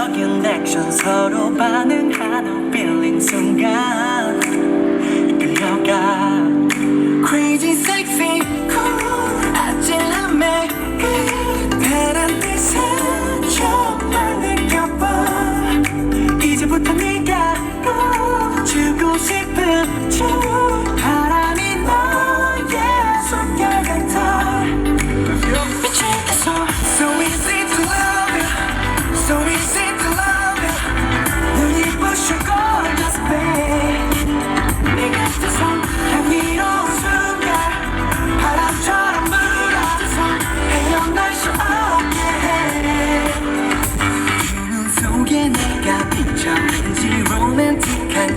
적인 액션 서로 반응하는 빌린 순간.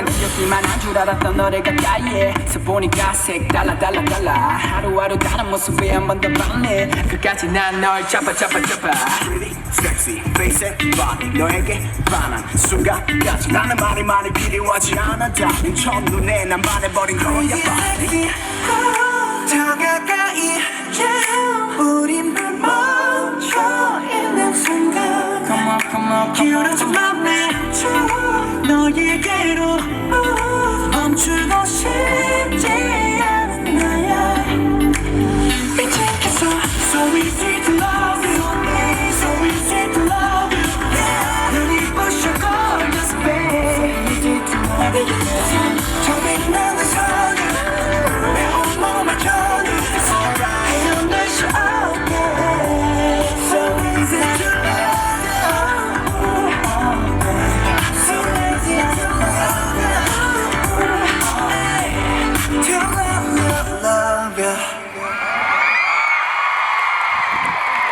그냥 기억기만 한 줄 알았던 너래가 까이에서 보니까 색 달라 달라 달라. 하루하루 다른 모습에 한 번 더 반해 끝까지 난 널 잡아 잡아 잡아. Pretty, sexy, face and body. 너에게 반한 순간까지. 나는 말이 많이 필요하지 않아. 다 첫눈에 난 반해버린 거야. 더 가까이. 우린 멈춰 있는 순간. Come on. 너에게로. 어, 어. 멈추고